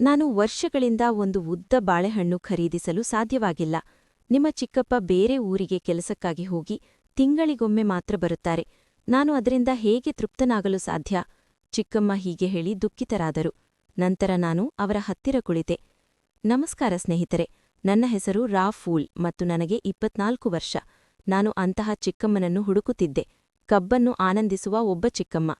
ನಾನು ವರ್ಷಗಳಿಂದ ಒಂದು ಉದ್ದ ಬಾಳೆಹಣ್ಣು ಖರೀದಿಸಲು ಸಾಧ್ಯವಾಗಿಲ್ಲ. ನಿಮ್ಮ ಚಿಕ್ಕಪ್ಪ ಬೇರೆ ಊರಿಗೆ ಕೆಲಸಕ್ಕಾಗಿ ಹೋಗಿ ತಿಂಗಳಿಗೊಮ್ಮೆ ಮಾತ್ರ ಬರುತ್ತಾರೆ. ನಾನು ಅದರಿಂದ ಹೇಗೆ ತೃಪ್ತನಾಗಲು ಸಾಧ್ಯ? ಚಿಕ್ಕಮ್ಮ ಹೀಗೆ ಹೇಳಿ ದುಃಖಿತರಾದರು. ನಂತರ ನಾನು ಅವರ ಹತ್ತಿರ ಕುಳಿತೆ. ನಮಸ್ಕಾರ ಸ್ನೇಹಿತರೆ, ನನ್ನ ಹೆಸರು ರಾ ಫೂಲ್ ಮತ್ತು ನನಗೆ ಇಪ್ಪತ್ನಾಲ್ಕು ವರ್ಷ. ನಾನು ಅಂತಹ ಚಿಕ್ಕಮ್ಮನನ್ನು ಹುಡುಕುತ್ತಿದ್ದೆ. ಕಬ್ಬನ್ನು ಆನಂದಿಸುವ ಒಬ್ಬ ಚಿಕ್ಕಮ್ಮ.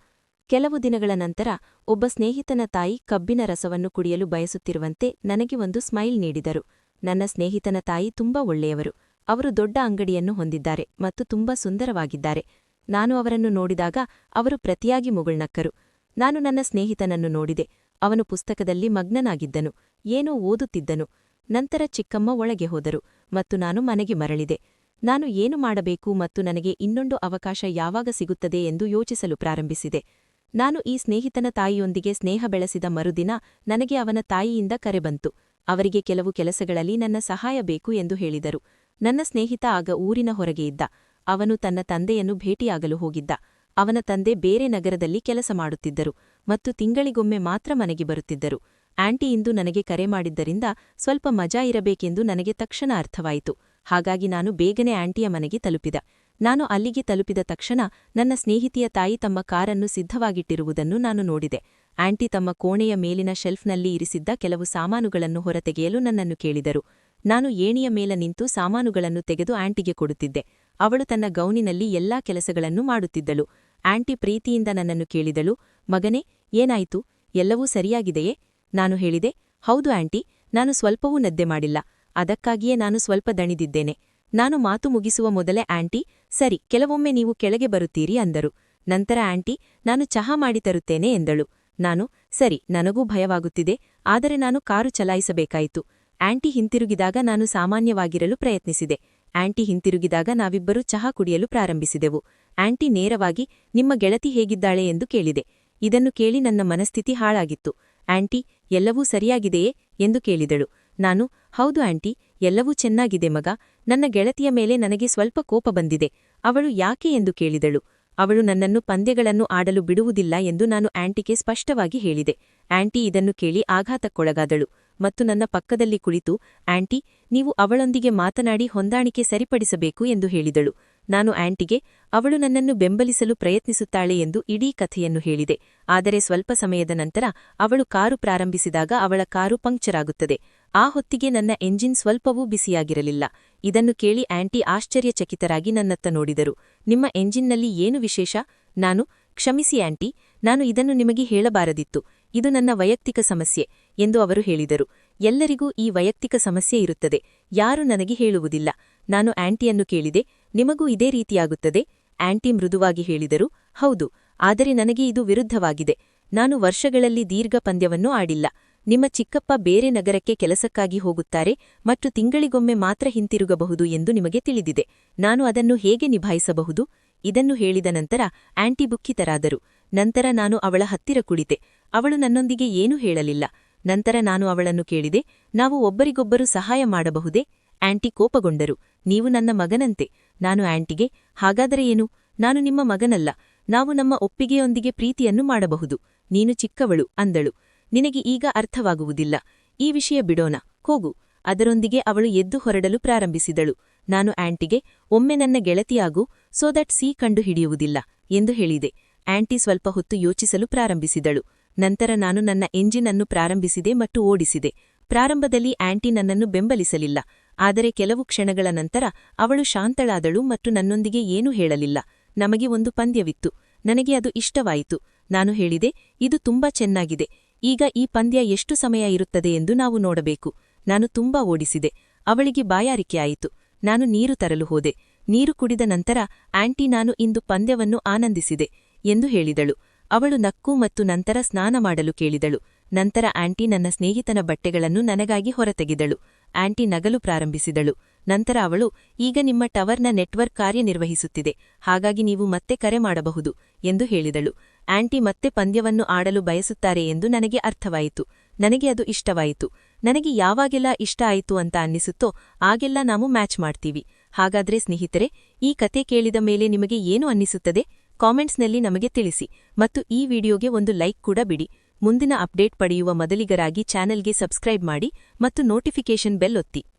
ಕೆಲವು ದಿನಗಳ ನಂತರ ಒಬ್ಬ ಸ್ನೇಹಿತನ ತಾಯಿ ಕಬ್ಬಿನ ರಸವನ್ನು ಕುಡಿಯಲು ಬಯಸುತ್ತಿರುವಂತೆ ನನಗೆ ಒಂದು ಸ್ಮೈಲ್ ನೀಡಿದರು. ನನ್ನ ಸ್ನೇಹಿತನ ತಾಯಿ ತುಂಬಾ ಒಳ್ಳೆಯವರು. ಅವರು ದೊಡ್ಡ ಅಂಗಡಿಯನ್ನು ಹೊಂದಿದ್ದಾರೆ ಮತ್ತು ತುಂಬಾ ಸುಂದರವಾಗಿದ್ದಾರೆ. ನಾನು ಅವರನ್ನು ನೋಡಿದಾಗ ಅವರು ಪ್ರತಿಯಾಗಿ ಮುಗುಳ್ನಕ್ಕರು. ನಾನು ನನ್ನ ಸ್ನೇಹಿತನನ್ನು ನೋಡಿದೆ. ಅವನು ಪುಸ್ತಕದಲ್ಲಿ ಮಗ್ನನಾಗಿದ್ದನು. ಏನೋ ಓದುತ್ತಿದ್ದನು. ನಂತರ ಚಿಕ್ಕಮ್ಮ ಒಳಗೆ ಹೋದರು ಮತ್ತು ನಾನು ಮನೆಗೆ ಮರಳಿದೆ. ನಾನು ಏನು ಮಾಡಬೇಕು ಮತ್ತು ನನಗೆ ಇನ್ನೊಂದು ಅವಕಾಶ ಯಾವಾಗ ಸಿಗುತ್ತದೆ ಎಂದು ಯೋಚಿಸಲು ಪ್ರಾರಂಭಿಸಿದೆ. ನಾನು ಈ ಸ್ನೇಹಿತನ ತಾಯಿಯೊಂದಿಗೆ ಸ್ನೇಹ ಬೆಳೆಸಿದ ಮರುದಿನ ನನಗೆ ಅವನ ತಾಯಿಯಿಂದ ಕರೆ ಬಂತು. ಅವರಿಗೆ ಕೆಲವು ಕೆಲಸಗಳಲ್ಲಿ ನನ್ನ ಸಹಾಯ ಬೇಕು ಎಂದು ಹೇಳಿದರು. ನನ್ನ ಸ್ನೇಹಿತ ಆಗ ಊರಿನ ಹೊರಗೆ ಇದ್ದ. ಅವನು ತನ್ನ ತಂದೆಯನ್ನು ಭೇಟಿಯಾಗಲು ಹೋಗಿದ್ದ. ಅವನ ತಂದೆ ಬೇರೆ ನಗರದಲ್ಲಿ ಕೆಲಸ ಮಾಡುತ್ತಿದ್ದರು ಮತ್ತು ತಿಂಗಳಿಗೊಮ್ಮೆ ಮಾತ್ರ ಮನೆಗೆ ಬರುತ್ತಿದ್ದರು. ಆಂಟಿ ಇಂದು ನನಗೆ ಕರೆ ಮಾಡಿದ್ದರಿಂದ ಸ್ವಲ್ಪ ಮಜಾ ಇರಬೇಕೆಂದು ನನಗೆ ತಕ್ಷಣ ಅರ್ಥವಾಯಿತು. ಹಾಗಾಗಿ ನಾನು ಬೇಗನೆ ಆಂಟಿಯ ಮನೆಗೆ ತಲುಪಿದ. ನಾನು ಅಲ್ಲಿಗೆ ತಲುಪಿದ ತಕ್ಷಣ ನನ್ನ ಸ್ನೇಹಿತಿಯ ತಾಯಿ ತಮ್ಮ ಕಾರನ್ನು ಸಿದ್ಧವಾಗಿಟ್ಟಿರುವುದನ್ನು ನಾನು ನೋಡಿದೆ. ಆಂಟಿ ತಮ್ಮ ಕೋಣೆಯ ಮೇಲಿನ ಶೆಲ್ಫ್ನಲ್ಲಿ ಇರಿಸಿದ್ದ ಕೆಲವು ಸಾಮಾನುಗಳನ್ನು ಹೊರತೆಗೆಯಲು ನನ್ನನ್ನು ಕೇಳಿದರು. ನಾನು ಏಣಿಯ ಮೇಲೆ ನಿಂತು ಸಾಮಾನುಗಳನ್ನು ತೆಗೆದು ಆಂಟಿಗೆ ಕೊಡುತ್ತಿದ್ದೆ. ಅವಳು ತನ್ನ ಗೌನಿನಲ್ಲಿ ಎಲ್ಲಾ ಕೆಲಸಗಳನ್ನು ಮಾಡುತ್ತಿದ್ದಳು. ಆಂಟಿ ಪ್ರೀತಿಯಿಂದ ನನ್ನನ್ನು ಕೇಳಿದಳು, ಮಗನೇ, ಏನಾಯಿತು? ಎಲ್ಲವೂ ಸರಿಯಾಗಿದೆಯೇ? ನಾನು ಹೇಳಿದೆ, ಹೌದು ಆಂಟಿ, ನಾನು ಸ್ವಲ್ಪವೂ ನದ್ದೆ ಮಾಡಿಲ್ಲ. ಅದಕ್ಕಾಗಿಯೇ ನಾನು ಸ್ವಲ್ಪ ದಣಿದಿದ್ದೇನೆ. ನಾನು ಮಾತು ಮುಗಿಸುವ ಮೊದಲೇ ಆಂಟಿ, ಸರಿ, ಕೆಲವೊಮ್ಮೆ ನೀವು ಕೆಳಗೆ ಬರುತ್ತೀರಿ ಅಂದರು. ನಂತರ ಆಂಟಿ, ನಾನು ಚಹಾ ಮಾಡಿ ತರುತ್ತೇನೆ ಎಂದಳು. ನಾನು, ಸರಿ, ನನಗೂ ಭಯವಾಗುತ್ತಿದೆ, ಆದರೆ ನಾನು ಕಾರು ಚಲಾಯಿಸಬೇಕಾಯಿತು. ಆಂಟಿ ಹಿಂತಿರುಗಿದಾಗ ನಾನು ಸಾಮಾನ್ಯವಾಗಿರಲು ಪ್ರಯತ್ನಿಸಿದೆ. ಆಂಟಿ ಹಿಂತಿರುಗಿದಾಗ ನಾವಿಬ್ಬರೂ ಚಹಾ ಕುಡಿಯಲು ಪ್ರಾರಂಭಿಸಿದೆವು. ಆಂಟಿ ನೇರವಾಗಿ, ನಿಮ್ಮ ಗೆಳತಿ ಹೇಗಿದ್ದಾಳೆ ಎಂದು ಕೇಳಿದೆ. ಇದನ್ನು ಕೇಳಿ ನನ್ನ ಮನಸ್ಥಿತಿ ಹಾಳಾಗಿತ್ತು. ಆಂಟಿ, ಎಲ್ಲವೂ ಸರಿಯಾಗಿದೆಯೇ ಎಂದು ಕೇಳಿದಳು. ನಾನು, ಹೌದು ಆಂಟಿ, ಎಲ್ಲವೂ ಚೆನ್ನಾಗಿದೆ ಮಗ. ನನ್ನ ಗೆಳತಿಯ ಮೇಲೆ ನನಗೆ ಸ್ವಲ್ಪ ಕೋಪ ಬಂದಿದೆ. ಅವಳು ಯಾಕೆ ಎಂದು ಕೇಳಿದಳು. ಅವಳು ನನ್ನನ್ನು ಪಂದ್ಯಗಳನ್ನು ಆಡಲು ಬಿಡುವುದಿಲ್ಲ ಎಂದು ನಾನು ಆಂಟಿಗೆ ಸ್ಪಷ್ಟವಾಗಿ ಹೇಳಿದೆ. ಆಂಟಿ ಇದನ್ನು ಕೇಳಿ ಆಘಾತಕ್ಕೊಳಗಾದಳು. ಮತ್ತು ನನ್ನ ಪಕ್ಕದಲ್ಲಿ ಕುಳಿತು, ಆಂಟಿ, ನೀವು ಅವಳೊಂದಿಗೆ ಮಾತನಾಡಿ ಹೊಂದಾಣಿಕೆ ಸರಿಪಡಿಸಬೇಕು ಎಂದು ಹೇಳಿದಳು. ನಾನು ಆಂಟಿಗೆ, ಅವಳು ನನ್ನನ್ನು ಬೆಂಬಲಿಸಲು ಪ್ರಯತ್ನಿಸುತ್ತಾಳೆ ಎಂದು ಇಡೀ ಕಥೆಯನ್ನು ಹೇಳಿದೆ. ಆದರೆ ಸ್ವಲ್ಪ ಸಮಯದ ನಂತರ ಅವಳು ಕಾರು ಪ್ರಾರಂಭಿಸಿದಾಗ ಅವಳ ಕಾರು ಪಂಕ್ಚರ್ ಆಗುತ್ತದೆ. ಆ ಹೊತ್ತಿಗೆ ನನ್ನ ಎಂಜಿನ್ ಸ್ವಲ್ಪವೂ ಬಿಸಿಯಾಗಿರಲಿಲ್ಲ. ಇದನ್ನು ಕೇಳಿ ಆಂಟಿ ಆಶ್ಚರ್ಯಚಕಿತರಾಗಿ ನನ್ನತ್ತ ನೋಡಿದರು. ನಿಮ್ಮ ಎಂಜಿನ್ನಲ್ಲಿ ಏನು ವಿಶೇಷ? ನಾನು, ಕ್ಷಮಿಸಿ ಆಂಟಿ, ನಾನು ಇದನ್ನು ನಿಮಗೆ ಹೇಳಬಾರದಿತ್ತು. ಇದು ನನ್ನ ವೈಯಕ್ತಿಕ ಸಮಸ್ಯೆ ಎಂದು ಅವರು ಹೇಳಿದರು. ಎಲ್ಲರಿಗೂ ಈ ವೈಯಕ್ತಿಕ ಸಮಸ್ಯೆ ಇರುತ್ತದೆ. ಯಾರು ನನಗೆ ಹೇಳುವುದಿಲ್ಲ. ನಾನು ಆಂಟಿಯನ್ನು ಕೇಳಿದೆ, ನಿಮಗೂ ಇದೇ ರೀತಿಯಾಗುತ್ತದೆ? ಆಂಟಿ ಮೃದುವಾಗಿ ಹೇಳಿದರು, ಹೌದು, ಆದರೆ ನನಗೆ ಇದು ವಿರುದ್ಧವಾಗಿದೆ. ನಾನು ವರ್ಷಗಳಲ್ಲಿ ದೀರ್ಘ ಪಂದ್ಯವನ್ನು ಆಡಿಲ್ಲ. ನಿಮ್ಮ ಚಿಕ್ಕಪ್ಪ ಬೇರೆ ನಗರಕ್ಕೆ ಕೆಲಸಕ್ಕಾಗಿ ಹೋಗುತ್ತಾರೆ ಮತ್ತು ತಿಂಗಳಿಗೊಮ್ಮೆ ಮಾತ್ರ ಹಿಂತಿರುಗಬಹುದು ಎಂದು ನಿಮಗೆ ತಿಳಿದಿದೆ. ನಾನು ಅದನ್ನು ಹೇಗೆ ನಿಭಾಯಿಸಬಹುದು? ಇದನ್ನು ಹೇಳಿದ ನಂತರ ಆಂಟಿ ಬುಕ್ಕಿತರಾದರು ನಂತರ ನಾನು ಅವಳ ಹತ್ತಿರ ಕುಳಿತೆ. ಅವಳು ನನ್ನೊಂದಿಗೆ ಏನೂ ಹೇಳಲಿಲ್ಲ. ನಂತರ ನಾನು ಅವಳನ್ನು ಕೇಳಿದೆ, ನಾವು ಒಬ್ಬರಿಗೊಬ್ಬರು ಸಹಾಯ ಮಾಡಬಹುದೇ? ಆಂಟಿ ಕೋಪಗೊಂಡರು. ನೀವು ನನ್ನ ಮಗನಂತೆ. ನಾನು ಆಂಟಿಗೆ, ಹಾಗಾದರೆ ಏನು? ನಾನು ನಿಮ್ಮ ಮಗನಲ್ಲ. ನಾವು ನಮ್ಮ ಒಪ್ಪಿಗೆಯೊಂದಿಗೆ ಪ್ರೀತಿಯನ್ನು ಮಾಡಬಹುದು. ನೀನು ಚಿಕ್ಕವಳು, ಅಂದಳು. ನಿನಗೆ ಈಗ ಅರ್ಥವಾಗುವುದಿಲ್ಲ. ಈ ವಿಷಯ ಬಿಡೋಣ. ಹೋಗು. ಅದರೊಂದಿಗೆ ಅವಳು ಎದ್ದು ಹೊರಡಲು ಪ್ರಾರಂಭಿಸಿದಳು. ನಾನು ಆಂಟಿಗೆ, ಒಮ್ಮೆ ನನ್ನ ಗೆಳತಿಯಾಗು ಸೋ ದಟ್ ಸಿ ಕಂಡು ಹಿಡಿಯುವುದಿಲ್ಲ ಎಂದು ಹೇಳಿದೆ. ಆಂಟಿ ಸ್ವಲ್ಪ ಹೊತ್ತು ಯೋಚಿಸಲು ಪ್ರಾರಂಭಿಸಿದಳು. ನಂತರ ನಾನು ನನ್ನ ಎಂಜಿನ್ ಅನ್ನು ಪ್ರಾರಂಭಿಸಿದೆ ಮತ್ತು ಓಡಿಸಿದೆ. ಪ್ರಾರಂಭದಲ್ಲಿ ಆಂಟಿ ನನ್ನನ್ನು ಬೆಂಬಲಿಸಲಿಲ್ಲ. ಆದರೆ ಕೆಲವು ಕ್ಷಣಗಳ ನಂತರ ಅವಳು ಶಾಂತಳಾದಳು ಮತ್ತು ನನ್ನೊಂದಿಗೆ ಏನೂ ಹೇಳಲಿಲ್ಲ. ನಮಗೆ ಒಂದು ಪಂದ್ಯವಿತ್ತು. ನನಗೆ ಅದು ಇಷ್ಟವಾಯಿತು. ನಾನು ಹೇಳಿದೆ, ಇದು ತುಂಬಾ ಚೆನ್ನಾಗಿದೆ. ಈಗ ಈ ಪಂದ್ಯ ಎಷ್ಟು ಸಮಯ ಇರುತ್ತದೆ ಎಂದು ನಾವು ನೋಡಬೇಕು. ನಾನು ತುಂಬಾ ಓಡಿಸಿದೆ. ಅವಳಿಗೆ ಬಾಯಾರಿಕೆಯಾಯಿತು ನಾನು ನೀರು ತರಲು ಹೋದೆ. ನೀರು ಕುಡಿದ ನಂತರ ಆಂಟಿ ನಾನು ಇಂದು ಪಂದ್ಯವನ್ನು ಆನಂದಿಸಿದೆ ಎಂದು ಹೇಳಿದಳು. ಅವಳು ನಕ್ಕು ಮತ್ತು ನಂತರ ಸ್ನಾನ ಮಾಡಲು ಕೇಳಿದಳು. ನಂತರ ಆಂಟಿ ನನ್ನ ಸ್ನೇಹಿತನ ಬಟ್ಟೆಗಳನ್ನು ನನಗಾಗಿ ಹೊರತೆಗೆದಳು. ಆಂಟಿ ನಗಲು ಪ್ರಾರಂಭಿಸಿದಳು. ನಂತರ ಅವಳು, ಈಗ ನಿಮ್ಮ ಟವರ್ನ ನೆಟ್ವರ್ಕ್ ಕಾರ್ಯನಿರ್ವಹಿಸುತ್ತಿದೆ. ಹಾಗಾಗಿ ನೀವು ಮತ್ತೆ ಕರೆ ಮಾಡಬಹುದು ಎಂದು ಹೇಳಿದಳು. ಆಂಟಿ ಮತ್ತೆ ಪಂದ್ಯವನ್ನು ಆಡಲು ಬಯಸುತ್ತಾರೆ ಎಂದು ನನಗೆ ಅರ್ಥವಾಯಿತು. ನನಗೆ ಅದು ಇಷ್ಟವಾಯಿತು. ನನಗೆ ಯಾವಾಗೆಲ್ಲ ಇಷ್ಟ ಆಯಿತು ಅಂತ ಅನ್ನಿಸುತ್ತೋ ಆಗೆಲ್ಲ ನಾವು ಮ್ಯಾಚ್ ಮಾಡ್ತೀವಿ. ಹಾಗಾದ್ರೆ ಸ್ನೇಹಿತರೆ, ಈ ಕತೆ ಕೇಳಿದ ಮೇಲೆ ನಿಮಗೆ ಏನು ಅನ್ನಿಸುತ್ತದೆ? ಕಾಮೆಂಟ್ಸ್ನಲ್ಲಿ ನಮಗೆ ತಿಳಿಸಿ. ಮತ್ತು ಈ ವಿಡಿಯೋಗೆ ಒಂದು ಲೈಕ್ ಕೂಡ ಬಿಡಿ. ಮುಂದಿನ ಅಪ್ಡೇಟ್ ಪಡೆಯುವ ಮೊದಲಿಗರಾಗಿ ಚಾನೆಲ್ಗೆ ಸಬ್ಸ್ಕ್ರೈಬ್ ಮಾಡಿ ಮತ್ತು ನೋಟಿಫಿಕೇಷನ್ ಬೆಲ್ ಒತ್ತಿ.